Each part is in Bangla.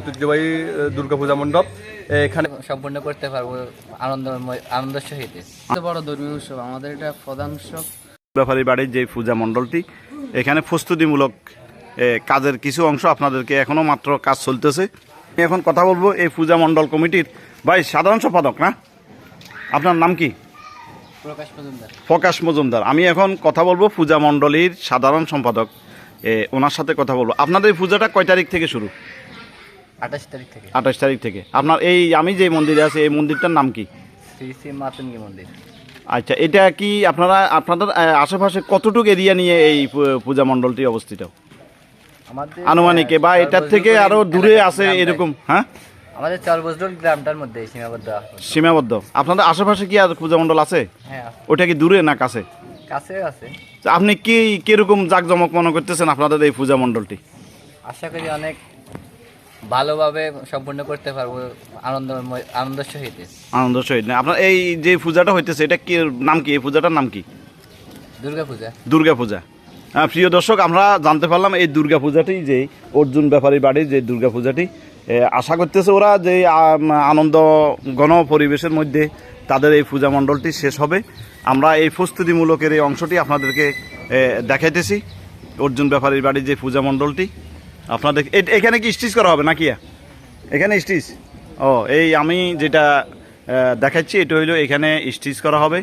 ঐতিহ্যবাহী দুর্গাপূজা মণ্ডপ এখানে সম্পূর্ণ করতে পারব আনন্দময় আনন্দ সহিত। বড় ধর্মীয় উৎসব আমাদের এটা প্রধান উৎসব। ব্যাপারী বাড়ির যে পূজা মণ্ডলটি এখানে প্রস্তুতিমূলক কাজের কিছু অংশ আপনাদেরকে এখনও মাত্র কাজ চলতেছে। আমি এখন কথা বলব এই পূজা মণ্ডল কমিটির ভাই সাধারণ সম্পাদক না? আপনার নাম কি? প্রকাশ মজুমদার। প্রকাশ মজুমদার। আমি এখন কথা বলব পূজা মণ্ডলীর সাধারণ সম্পাদক এ, ওনার সাথে কথা বলব। আপনাদের এই পূজাটা কয় তারিখ থেকে শুরু? আঠাশ তারিখ থেকে। আঠাশ তারিখ থেকে। আপনার এই আমি যে মন্দিরে আছি এই মন্দিরটার নাম কি? শ্রী শ্রী মাতঙ্গী মন্দির। আচ্ছা এটা কি আপনারা আপনাদের আশেপাশে কতটুকু এরিয়া নিয়ে এই পূজা মণ্ডলটি অবস্থিত? আমাদের আনুমানিক বা এটার থেকে আরও দূরে আছে এরকম হ্যাঁ? আমাদের চরবজডোল গ্রামটার মধ্যে সীমাবদ্ধ। সীমাবদ্ধ। আপনাদের আশেপাশে কি আর পূজা মণ্ডল আছে? হ্যাঁ ওটা কি দূরে না কাছে? কাছে আছে। আপনি কি কীরকম জাঁকজমক মনে করতেছেন আপনাদের এই পূজা মণ্ডলটি? আশা করি অনেক ভালোভাবে সম্পূর্ণ করতে পারব আনন্দ আনন্দের সহিত। আনন্দ সহিত। আপনার এই যে পূজাটা হইতেছে এটা কি নাম কি? এই পূজাটার নাম কি? দুর্গা পূজা। দুর্গা পূজা। প্রিয় দর্শক আমরা জানতে পারলাম এই দুর্গা পূজাটি যে অর্জুন ব্যাপারী বাড়ির যে দুর্গা পূজাটি আশা করতেছে ওরা যে আনন্দ গণ পরিবেশের মধ্যে তাদের এই পূজা মণ্ডলটি শেষ হবে। আমরা এই প্রস্তুতিমূলকের এই অংশটি আপনাদেরকে দেখাইতেছি। অর্জুন ব্যাপারীর বাড়ির যে পূজা মণ্ডলটি আপনাদের এখানে কি স্টিচ করা হবে নাকি? এখানে স্টিচ ও, এই আমি যেটা দেখাচ্ছি, এটা হইল এখানে স্টিচ করা হবে।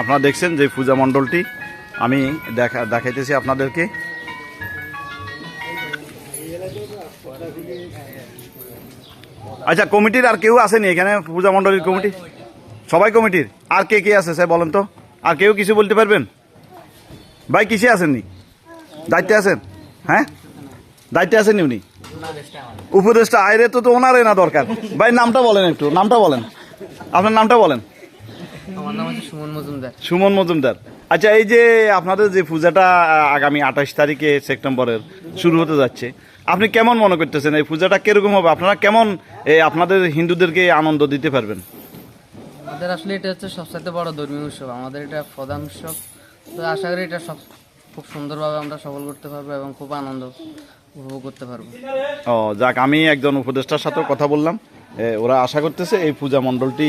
আপনারা দেখছেন যে পূজা মণ্ডলটি, আমি দেখা, দেখাইতেছি আপনাদেরকে। আচ্ছা কমিটির আর কেউ আসেনি এখানে, পূজা মণ্ডলীর কমিটি? সবাই কমিটির? আর কে কে আছে স্যার বলেন তো? আর কেউ কিছু বলতে পারবেন? ভাই কিসে আসেননি দায়িত্বে আছেন? হ্যাঁ? দায়িত্বে আছেন উনি? উপদেশটা আয়রে তো তো ওনারে না দরকার। ভাই নামটা বলেন একটু নামটা বলেন। আপনার নামটা বলেন। আমার নাম হচ্ছে সুমন মজুমদার। সুমন মজুমদার। আচ্ছা এই যে আপনাদের যে পূজাটা আগামী আঠাশ তারিখে সেপ্টেম্বরের শুরু হতে যাচ্ছে আপনি কেমন মনে করতেছেন? এই পূজাটা কীরকম হবে? আপনারা কেমন এই আপনাদের হিন্দুদেরকে আনন্দ দিতে পারবেন? আমাদের আসলে এটা হচ্ছে সবচেয়ে বড় ধর্মীয় উৎসব। আমাদের এটা প্রধান উৎসব। তো আশা করি এটা সব খুব সুন্দরভাবে আমরা সফল করতে পারব এবং খুব আনন্দ উপভোগ করতে পারব। ও, যাক, আমি একজন উপদেষ্টার সাথেও কথা বললাম। ওরা আশা করতেছে এই পূজা মণ্ডলটি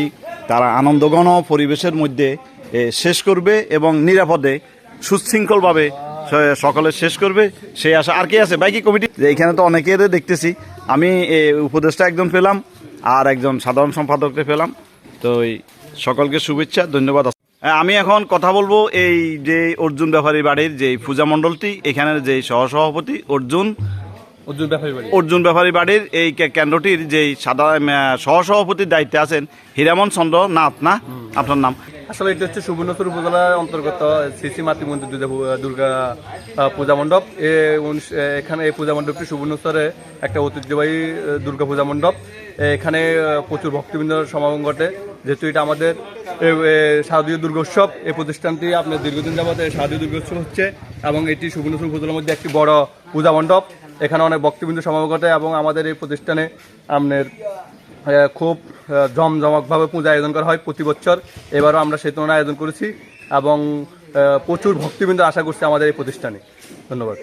তারা আনন্দঘন পরিবেশের মধ্যে শেষ করবে এবং নিরাপদে, সুশৃঙ্খলভাবে সকলে শেষ করবে, সেই আশা। আর কে আছে? বাইকি কমিটি? এখানে তো অনেকের দেখতেছি। আমি উপদেষ্টা একজন পেলাম, আর একজন সাধারণ সম্পাদককে পেলাম। তো সকলকে শুভেচ্ছা, ধন্যবাদ। আমি এখন কথা বলব এই যে অর্জুন ব্যাপারী বাড়ির যে পূজা মণ্ডলটি এখানের যে সহসভাপতি অর্জুন। অর্জুন ব্যাপারী বাড়ি। অর্জুন ব্যাপারী বাড়ির এই কেন্দ্রটির যে সাধারণ সহ সহসভাপতির দায়িত্বে আছেন হীরামন চন্দ্র নাথ না? আপনার নাম? আসলে এটা হচ্ছে সুবর্ণচর উপজেলার অন্তর্গত শ্রী মাতৃ মন্দির দুর্গা পূজা মণ্ডপ। এখানে এই পূজা মণ্ডপটি সুবর্ণচরে একটা ঐতিহ্যবাহী দুর্গা পূজা মণ্ডপ। এখানে প্রচুর ভক্তবৃন্দর সমাগম ঘটে। যেহেতু এটা আমাদের শারদীয় দুর্গোৎসব এই প্রতিষ্ঠানটি আপনার দীর্ঘদিন এই শারদীয় দুর্গোৎসব হচ্ছে এবং এটি সুবর্ণচর উপজেলার মধ্যে একটি বড় পূজা মণ্ডপ। এখানে অনেক ভক্তবৃন্দ সমাগম ঘটে এবং আমাদের এই প্রতিষ্ঠানে আপনার খুব জমজমকভাবে পূজা আয়োজন করা হয় প্রতি বছর। এবারও আমরা সেই তুলনায় আয়োজন করেছি এবং প্রচুর ভক্তিবৃন্দ আশা করছি আমাদের এই প্রতিষ্ঠানে। ধন্যবাদ।